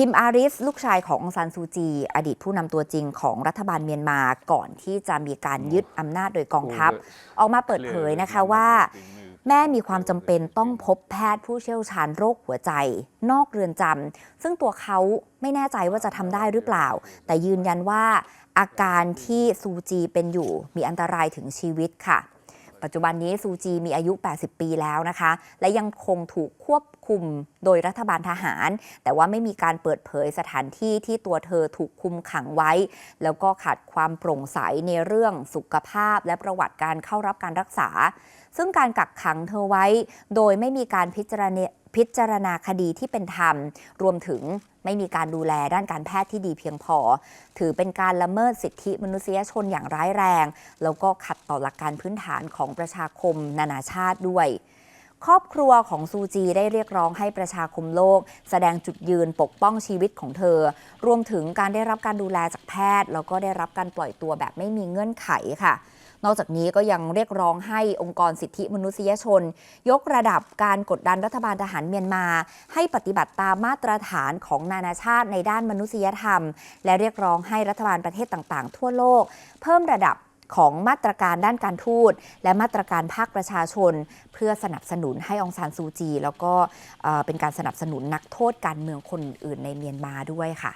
คิมอาริส ลูกชายขององซานซูจี อดีตผู้นำตัวจริงของรัฐบาลเมียนมาก่อนที่จะมีการยึดอำนาจโดยกองทัพ ออกมาเปิดเผยนะคะว่า แม่มีความจำเป็นต้องพบแพทย์ผู้เชี่ยวชาญโรคหัวใจ นอกเรือนจำซึ่งตัวเขาไม่แน่ใจว่าจะทำได้หรือเปล่า แต่ยืนยันว่าอาการที่ซูจีเป็นอยู่มีอันตรายถึงชีวิตค่ะ ปัจจุบันนี้ซูจีมีอายุ 80 ปีแล้วนะคะ และยังคงถูกควบคุมโดยรัฐบาลทหาร แต่ว่าไม่มีการเปิดเผยสถานที่ที่ตัวเธอถูกคุมขังไว้ แล้วก็ขาดความโปร่งใสในเรื่องสุขภาพ และประวัติการเข้ารับการรักษา ซึ่งการกักขังเธอไว้ โดยไม่มีการพิจารณา พิจารณาคดีที่เป็นธรรม รวมถึงไม่มีการดูแลด้านการแพทย์ที่ดีเพียงพอ ถือเป็นการละเมิดสิทธิมนุษยชนอย่างร้ายแรง แล้วก็ขัดต่อหลักการพื้นฐานของประชาคมนานาชาติด้วย ครอบครัวของซูจีได้เรียกร้องให้ประชาคมโลก แสดงจุดยืนปกป้องชีวิตของเธอ รวมถึงการได้รับการดูแลจากแพทย์ แล้วก็ได้รับการปล่อยตัวแบบไม่มีเงื่อนไขค่ะ นอกจากนี้ก็ยังเรียกร้องให้องค์กรสิทธิมนุษยชน ยกระดับการกดดันรัฐบาลทหารเมียนมา ให้ปฏิบัติตามมาตรฐานของนานาชาติในด้านมนุษยธรรม และเรียกร้องให้รัฐบาลประเทศต่างๆ ทั่วโลก เพิ่มระดับของมาตรการด้านการทูตและมาตรการภาคประชาชน เพื่อสนับสนุนให้องซานซูจี แล้วก็เอ่อเป็นการสนับสนุนนักโทษการเมืองคนอื่นในเมียนมาด้วยค่ะ